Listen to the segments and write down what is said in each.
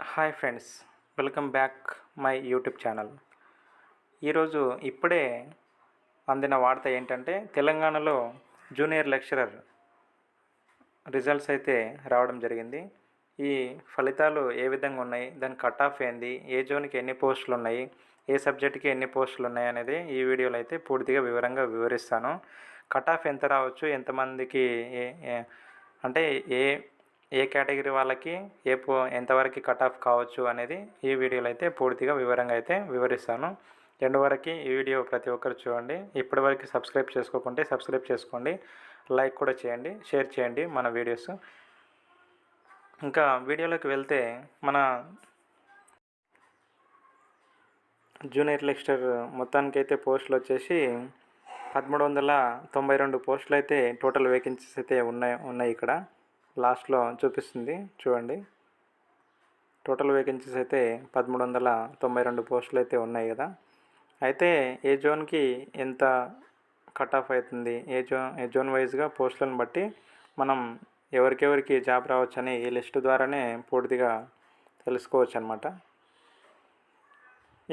Hi friends welcome back my YouTube channel. ఈరోజు ఇప్పుడే అందిన వార్త ఏంటంటే తెలంగాణలో జూనియర్ లెక్చరర్ రిజల్ట్స్ అయితే రావడం జరిగింది. ఈ ఫలితాలు ఏ విధంగా ఉన్నాయి దాని కట్ ఆఫ్ ఏంది ఏ జోన్కి ఎన్ని పోస్టులు ఉన్నాయి ఏ సబ్జెక్ట్కి ఎన్ని పోస్టులు ఉన్నాయి అనేది ఈ వీడియోలో అయితే పూర్తిగా వివరంగా వివరిస్తాను. కట్ ఆఫ్ ఎంత రావచ్చు ఎంతమందికి ఏ- అంటే ఏ ఏ కేటగిరీ వాళ్ళకి ఏ ఎంతవరకు కట్ ఆఫ్ కావచ్చు అనేది ఈ వీడియోలో అయితే పూర్తిగా వివరంగా అయితే వివరిస్తాను. ఎండ్ వరకు ఈ వీడియో ప్రతి ఒక్కరు చూడండి. ఇప్పటివరకు సబ్స్క్రైబ్ చేసుకోకుంటే సబ్స్క్రైబ్ చేసుకోండి. లైక్ కూడా చేయండి. షేర్ చేయండి మన వీడియోస్. ఇంకా వీడియోలోకి వెళ్తే మన జూనియర్ లెక్చరర్ మొత్తానికి అయితే పోస్టులు వచ్చేసి పదమూడు వందల తొంభై రెండు పోస్టులు అయితే టోటల్ వేకెన్సీస్ అయితే ఉన్నాయి ఉన్నాయి ఇక్కడ. లాస్ట్లో చూపిస్తుంది. చూడండి. టోటల్ వేకెన్సీస్ అయితే పదమూడు వందల తొంభై రెండు పోస్టులు అయితే ఉన్నాయి కదా. అయితే ఏ జోన్కి ఎంత కట్ ఆఫ్ అవుతుంది? ఏ జోన్ ఏ జోన్ వైజ్గా పోస్టులను బట్టి మనం ఎవరికెవరికి జాబ్ రావచ్చని ఈ లిస్టు ద్వారానే పూర్తిగా తెలుసుకోవచ్చు అనమాట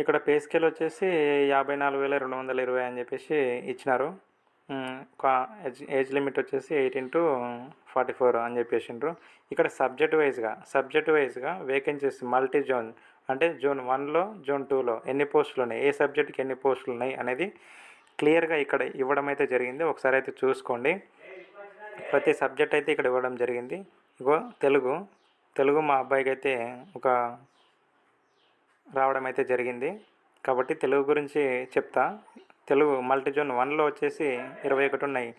ఇక్కడ పే స్కేల్ వచ్చేసి యాభై నాలుగు వేల రెండు వందల ఇరవై అని చెప్పేసి ఇచ్చినారు. ఏజ్ ఏజ్ లిమిట్ వచ్చేసి ఎయిటీన్ టు ఫార్టీ ఫోర్ అని చెప్పేసిండ్రు. ఇక్కడ సబ్జెక్ట్ వైజ్గా సబ్జెక్ట్ వైజ్గా వేకెన్సీస్ మల్టీ జోన్ అంటే జోన్ వన్లో జోన్ టూలో ఎన్ని పోస్టులు ఉన్నాయి ఏ సబ్జెక్ట్కి ఎన్ని పోస్టులు ఉన్నాయి అనేది క్లియర్గా ఇక్కడ ఇవ్వడం అయితే జరిగింది. ఒకసారి అయితే చూసుకోండి. ప్రతి సబ్జెక్ట్ అయితే ఇక్కడ ఇవ్వడం జరిగింది. ఇగో తెలుగు తెలుగు మా అబ్బాయికి అయితే ఒక రావడం అయితే జరిగింది. కాబట్టి తెలుగు గురించి చెప్తా. తెలుగు మల్టీ జోన్ వన్లో వచ్చేసి ఇరవై ఒకటి ఉన్నాయి.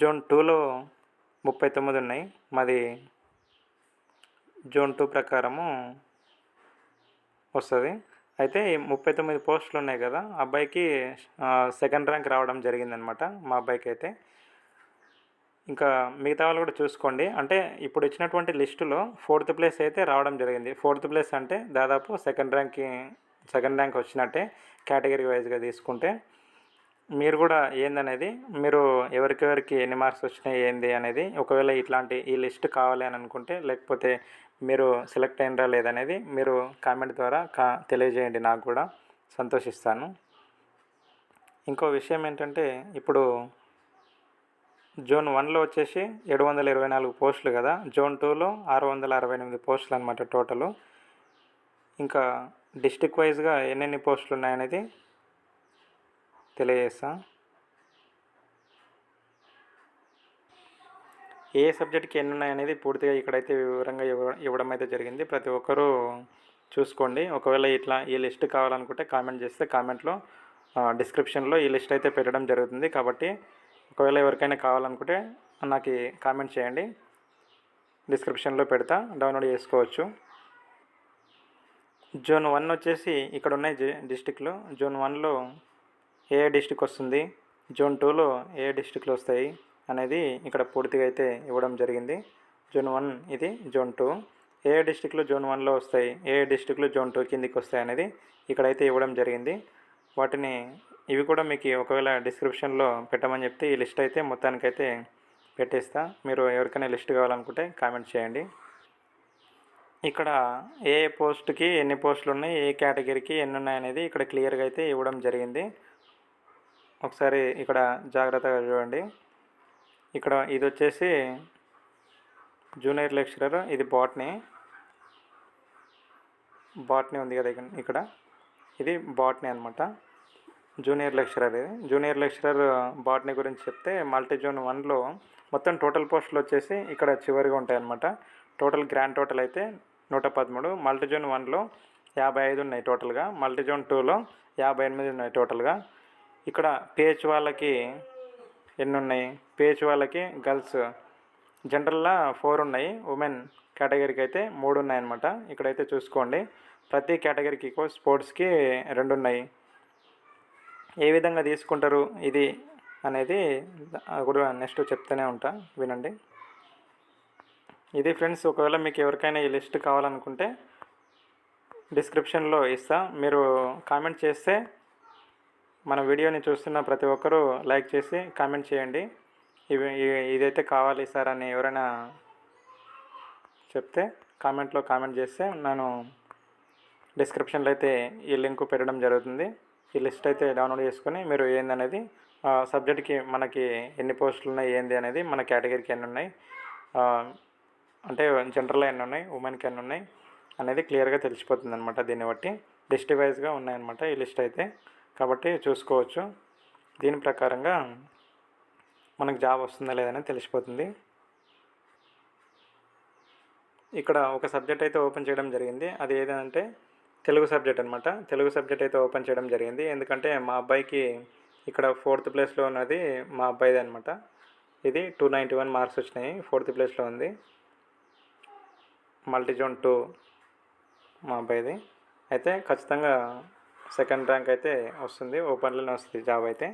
జోన్ టూలో ముప్పై తొమ్మిది ఉన్నాయి. మాది జోన్ టూ ప్రకారము వస్తుంది. అయితే ముప్పై తొమ్మిది పోస్టులు ఉన్నాయి కదా అబ్బాయికి సెకండ్ ర్యాంక్ రావడం జరిగిందనమాట మా అబ్బాయికి అయితే. ఇంకా మిగతా వాళ్ళు కూడా చూసుకోండి. అంటే ఇప్పుడు ఇచ్చినటువంటి లిస్టులో ఫోర్త్ ప్లేస్ అయితే రావడం జరిగింది. ఫోర్త్ ప్లేస్ అంటే దాదాపు సెకండ్ ర్యాంక్కి సెకండ్ ర్యాంక్ వచ్చినట్టే కేటగిరీ వైజ్గా తీసుకుంటే. మీరు కూడా ఏందనేది? మీరు ఎవరికెవరికి ఎన్ని మార్క్స్ వచ్చినాయి ఏంది అనేది ఒకవేళ ఇట్లాంటి ఈ లిస్ట్ కావాలి అని అనుకుంటే లేకపోతే మీరు సెలెక్ట్ అయినరా లేదనేది మీరు కామెంట్ ద్వారా కా తెలియజేయండి నాకు కూడా. సంతోషిస్తాను. ఇంకో విషయం ఏంటంటే ఇప్పుడు జోన్ వన్లో వచ్చేసి ఏడు వందల ఇరవై నాలుగు పోస్టులు కదా? జోన్ టూలో ఆరు వందల అరవై ఎనిమిది పోస్టులు అనమాట టోటలు. ఇంకా డిస్టిక్ వైజ్గా ఎన్నెన్ని పోస్టులు ఉన్నాయనేది తెలియజేస్తా. ఏ సబ్జెక్ట్కి ఎన్ని ఉన్నాయనేది పూర్తిగా ఇక్కడైతే వివరంగా ఇవ్వ ఇవ్వడం అయితే జరిగింది. ప్రతి ఒక్కరూ చూసుకోండి. ఒకవేళ ఇట్లా ఈ లిస్ట్ కావాలనుకుంటే కామెంట్ చేస్తే కామెంట్లో డిస్క్రిప్షన్లో ఈ లిస్ట్ అయితే పెట్టడం జరుగుతుంది. కాబట్టి ఒకవేళ ఎవరికైనా కావాలనుకుంటే నాకు కామెంట్ చేయండి. డిస్క్రిప్షన్లో పెడతా డౌన్లోడ్ చేసుకోవచ్చు. జోన్ వన్ వచ్చేసి ఇక్కడ ఉన్నాయి జి డిస్టిక్లు జోన్ వన్లో ఏ డిస్టిక్ వస్తుంది? జోన్ టూలో ఏ డిస్టిక్లు వస్తాయి? అనేది ఇక్కడ పూర్తిగా అయితే ఇవ్వడం జరిగింది. జోన్ వన్ ఇది జోన్ టూ ఏ డిస్టిక్లు జోన్ వన్లో వస్తాయి? ఏ డిస్టిక్లు జోన్ టూ కిందికి వస్తాయి అనేది ఇక్కడైతే ఇవ్వడం జరిగింది. వాటిని ఇవి కూడా మీకు ఒకవేళ డిస్క్రిప్షన్లో పెట్టమని చెప్తే ఈ లిస్ట్ అయితే మొత్తానికైతే పెట్టేస్తా. మీరు ఎవరికైనా లిస్ట్ కావాలనుకుంటే కామెంట్ చేయండి. ఇక్కడ ఏ పోస్ట్కి ఎన్ని పోస్టులు ఉన్నాయి? ఏ కేటగిరీకి ఎన్ని ఉన్నాయి అనేది ఇక్కడ క్లియర్గా అయితే ఇవ్వడం జరిగింది. ఒకసారి ఇక్కడ జాగ్రత్తగా చూడండి. ఇక్కడ ఇది వచ్చేసి జూనియర్ లెక్చరర్ ఇది బాట్నీ. బాట్నీ ఉంది కదా ఇక్కడ- ఇక్కడ. ఇది బాట్నీ అనమాట జూనియర్ లెక్చరర్ ఇది. జూనియర్ లెక్చరర్ బాట్నీ గురించి చెప్తే మల్టీ జోన్ వన్లో మొత్తం టోటల్ పోస్టులు వచ్చేసి ఇక్కడ చివరిగా ఉంటాయన్నమాట టోటల్ గ్రాండ్ టోటల్ అయితే నూట పదమూడు మల్టీ జోన్ వన్లో యాభై ఐదు ఉన్నాయి టోటల్గా. మల్టీ జోన్ టూలో యాభై ఎనిమిది ఉన్నాయి టోటల్గా. ఇక్కడ పిహెచ్ వాళ్ళకి ఎన్ని ఉన్నాయి పిహెచ్ వాళ్ళకి గర్ల్స్. జనరల్లా ఫోర్ ఉన్నాయి. ఉమెన్ కేటగిరీకి అయితే మూడు ఉన్నాయి అనమాట ఇక్కడైతే చూసుకోండి. ప్రతి కేటగిరీకి స్పోర్ట్స్కి రెండు ఉన్నాయి. ఏ విధంగా తీసుకుంటారు ఇది అనేది కూడా నెక్స్ట్ చెప్తూనే ఉంటా. వినండి. ఇది ఫ్రెండ్స్ ఒకవేళ మీకు ఎవరికైనా ఈ లిస్ట్ కావాలనుకుంటే డిస్క్రిప్షన్లో ఇస్తా. మీరు కామెంట్ చేస్తే మన వీడియోని చూస్తున్న ప్రతి ఒక్కరూ లైక్ చేసి కామెంట్ చేయండి. ఇవి ఇదైతే కావాలి సార్ అని ఎవరైనా చెప్తే కామెంట్లో కామెంట్ చేస్తే నేను డిస్క్రిప్షన్లో అయితే ఈ లింక్ పెట్టడం జరుగుతుంది. ఈ లిస్ట్ అయితే డౌన్లోడ్ చేసుకొని మీరు ఏందనేది సబ్జెక్ట్కి మనకి ఎన్ని పోస్టులు ఉన్నాయి ఏంది అనేది మన కేటగిరీకి ఎన్ని ఉన్నాయి అంటే జనరల్ ఎన్ని ఉన్నాయి ఉమెన్కి ఎన్ని ఉన్నాయి అనేది క్లియర్గా తెలిసిపోతుంది అనమాట దీన్ని బట్టి. డిస్ట్రిక్ వైజ్గా ఉన్నాయన్నమాట ఈ లిస్ట్ అయితే. కాబట్టి చూసుకోవచ్చు. దీని ప్రకారంగా మనకు జాబ్ వస్తుందా లేదని తెలిసిపోతుంది. ఇక్కడ ఒక సబ్జెక్ట్ అయితే ఓపెన్ చేయడం జరిగింది. అది ఏదంటే తెలుగు సబ్జెక్ట్ అనమాట తెలుగు సబ్జెక్ట్ అయితే ఓపెన్ చేయడం జరిగింది. ఎందుకంటే మా అబ్బాయికి ఇక్కడ ఫోర్త్ ప్లేస్లో ఉన్నది మా అబ్బాయిది అనమాట ఇది టూ నైంటీ వన్ మార్క్స్ వచ్చినాయి. ఫోర్త్ ప్లేస్లో ఉంది. మల్టీజోన్ టూ మా అబ్బాయిది. అయితే ఖచ్చితంగా సెకండ్ ర్యాంక్ అయితే వస్తుంది ఓపెన్లోనే వస్తుంది జాబ్ అయితే.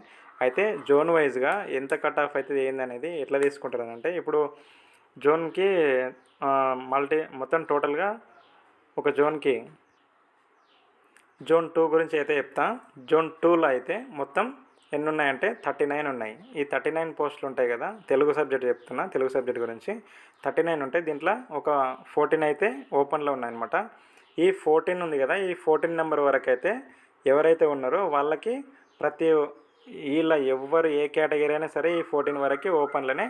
అయితే జోన్ వైజ్గా ఎంత కట్ ఆఫ్ అవుతుంది ఏందనేది ఎట్లా తీసుకుంటారు అంటే ఇప్పుడు జోన్కి మల్టీ మొత్తం టోటల్గా ఒక జోన్కి జోన్ టూ గురించి అయితే చెప్తా. జోన్ టూలో అయితే మొత్తం ఎన్ని ఉన్నాయంటే థర్టీ నైన్ ఉన్నాయి. ఈ థర్టీ నైన్ పోస్టులు ఉంటాయి కదా తెలుగు సబ్జెక్ట్ చెప్తున్నా తెలుగు సబ్జెక్ట్ గురించి. థర్టీ నైన్ ఉంటాయి దీంట్లో ఒక ఫోర్టీన్ అయితే ఓపెన్లో ఉన్నాయన్నమాట. ఈ ఫోర్టీన్ ఉంది కదా ఈ ఫోర్టీన్ నెంబర్ వరకు అయితే ఎవరైతే ఉన్నారో వాళ్ళకి ప్రతి వీళ్ళ ఎవ్వరు ఏ కేటగిరీ అయినా సరే ఈ ఫోర్టీన్ వరకు ఓపెన్లోనే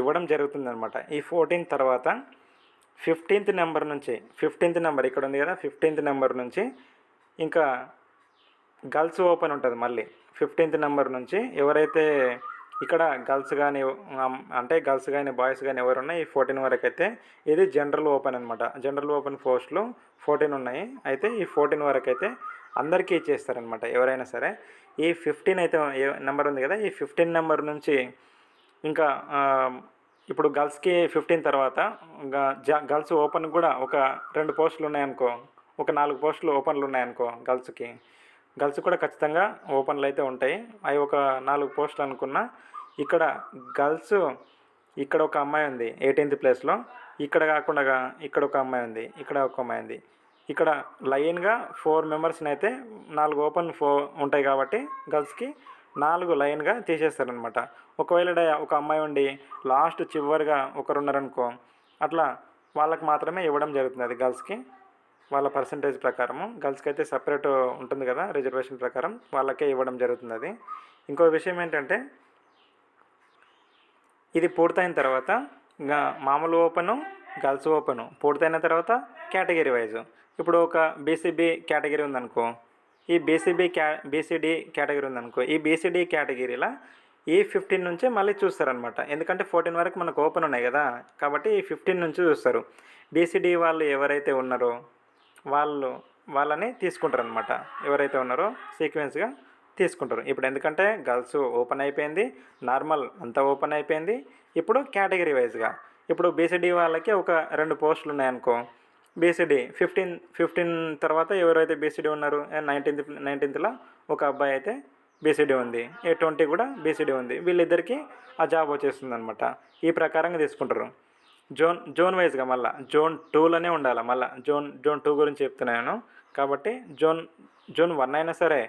ఇవ్వడం జరుగుతుందనమాట ఈ ఫోర్టీన్ తర్వాత ఫిఫ్టీన్త్ నెంబర్ నుంచి ఫిఫ్టీన్త్ నెంబర్ ఇక్కడ ఉంది కదా ఫిఫ్టీన్త్ నెంబర్ నుంచి ఇంకా గర్ల్స్ ఓపెన్ ఉంటుంది మళ్ళీ. ఫిఫ్టీన్త్ నెంబర్ నుంచి ఎవరైతే ఇక్కడ గర్ల్స్ కానీ అంటే గర్ల్స్ కానీ బాయ్స్ కానీ ఎవరున్నా ఈ ఫోర్టీన్ వరకు అయితే ఇది జనరల్ ఓపెన్ అనమాట జనరల్ ఓపెన్ పోస్టులు ఫోర్టీన్ ఉన్నాయి. అయితే ఈ ఫోర్టీన్ వరకు అయితే అందరికీ ఇచ్చేస్తారనమాట ఎవరైనా సరే. ఈ ఫిఫ్టీన్ అయితే నెంబర్ ఉంది కదా? ఈ ఫిఫ్టీన్ నెంబర్ నుంచి ఇంకా ఇప్పుడు గర్ల్స్కి ఫిఫ్టీన్ తర్వాత జ- గర్ల్స్ ఓపెన్ కూడా ఒక రెండు పోస్టులు ఉన్నాయనుకో ఒక నాలుగు పోస్టులు ఓపెన్లు ఉన్నాయనుకో గర్ల్స్కి గర్ల్స్ కూడా ఖచ్చితంగా ఓపెన్లు అయితే ఉంటాయి. అవి ఒక నాలుగు పోస్టులు అనుకున్నా ఇక్కడ గర్ల్స్ ఇక్కడ ఒక అమ్మాయి ఉంది ఎయిటీన్త్ ప్లేస్లో ఇక్కడ కాకుండా ఇక్కడ ఒక అమ్మాయి ఉంది ఇక్కడ ఒక అమ్మాయి ఉంది. ఇక్కడ లైన్గా ఫోర్ మెంబర్స్ని అయితే నాలుగు ఓపెన్ ఫో ఉంటాయి కాబట్టి గర్ల్స్కి నాలుగు లైన్గా తీసేస్తారనమాట ఒకవేళ ఒక అమ్మాయి ఉండి లాస్ట్ చివరిగా ఒకరున్నారనుకో అట్లా వాళ్ళకి మాత్రమే ఇవ్వడం జరుగుతుంది అది గర్ల్స్కి. వాళ్ళ పర్సంటేజ్ ప్రకారము. గర్ల్స్కి అయితే సపరేట్ ఉంటుంది కదా రిజర్వేషన్ ప్రకారం వాళ్ళకే ఇవ్వడం జరుగుతుంది అది. ఇంకో విషయం ఏంటంటే ఇది పూర్తయిన తర్వాత మామూలు ఓపెను గర్ల్స్ ఓపెను పూర్తయిన తర్వాత కేటగిరీ వైజ్. ఇప్పుడు ఒక బీసీబీ కేటగిరీ ఉందనుకో ఈ బీసీబీ క్యా బీసీడీ కేటగిరీ ఉందనుకో ఈ బీసీడీ కేటగిరీలో ఈ ఫిఫ్టీన్ నుంచే మళ్ళీ చూస్తారనమాట. ఎందుకంటే ఫోర్టీన్ వరకు మనకు ఓపెన్ ఉన్నాయి కదా కాబట్టి ఈ ఫిఫ్టీన్ నుంచి చూస్తారు. బీసీడీ వాళ్ళు ఎవరైతే ఉన్నారో వాళ్ళు వాళ్ళని తీసుకుంటారనమాట. ఎవరైతే ఉన్నారో సీక్వెన్స్గా తీసుకుంటారు. ఇప్పుడు ఎందుకంటే గర్ల్స్ ఓపెన్ అయిపోయింది నార్మల్ అంతా ఓపెన్ అయిపోయింది. ఇప్పుడు కేటగిరీ వైజ్గా ఇప్పుడు బీసీడీ వాళ్ళకి ఒక రెండు పోస్టులు ఉన్నాయనుకో బీసీడీ ఫిఫ్టీన్ ఫిఫ్టీన్ తర్వాత ఎవరైతే బీసీడీ ఉన్నారు నైన్టీన్త్ నైన్టీన్త్లో ఒక అబ్బాయి అయితే బీసీడీ ఉంది. ఏ ట్వంటీ కూడా బీసీడీ ఉంది. వీళ్ళిద్దరికీ ఆ జాబ్ వచ్చేస్తుంది అనమాట ఈ ప్రకారంగా తీసుకుంటారు. జోన్ జోన్ వైజ్గా మళ్ళీ జోన్ టూలోనే ఉండాలి? మళ్ళీ జోన్ జోన్ టూ గురించి చెప్తున్నాను కాబట్టి జోన్ జోన్ వన్ అయినా సరే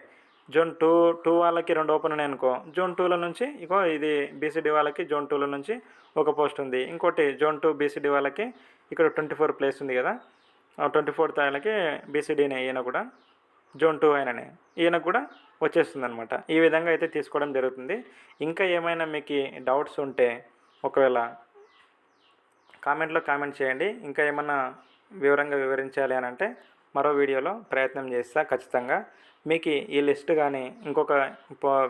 జోన్ టూ టూ వాళ్ళకి రెండు ఓపెన్ ఉన్నాయి అనుకో జోన్ టూలో నుంచి ఇగో ఇది బీసీడీ వాళ్ళకి జోన్ టూలో నుంచి ఒక పోస్ట్ ఉంది. ఇంకోటి జోన్ టూ బీసీడీ వాళ్ళకి ఇక్కడ ట్వంటీ ఫోర్ ప్లేస్ ఉంది కదా. ట్వంటీ ఫోర్త్ ఆయనకి బీసీడీనే ఈయన కూడా. జోన్ టూ ఆయననే. ఈయనకు కూడా వచ్చేస్తుంది అనమాట ఈ విధంగా అయితే తీసుకోవడం జరుగుతుంది. ఇంకా ఏమైనా మీకు డౌట్స్ ఉంటే ఒకవేళ కామెంట్లో కామెంట్ చేయండి. ఇంకా ఏమన్నా వివరంగా వివరించాలి అని అంటే మరో వీడియోలో ప్రయత్నం చేస్తా ఖచ్చితంగా. మీకు ఈ లిస్ట్ కానీ ఇంకొక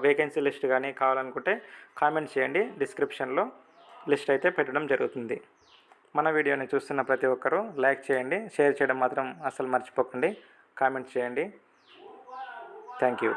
వేకెన్సీ లిస్ట్ కానీ కావాలనుకుంటే కామెంట్ చేయండి. డిస్క్రిప్షన్లో లిస్ట్ అయితే పెట్టడం జరుగుతుంది. మన వీడియోని చూస్తున్న ప్రతి ఒక్కరూ లైక్ చేయండి షేర్ చేయడం మాత్రం అస్సలు మర్చిపోకండి. కామెంట్ చేయండి. Thank you.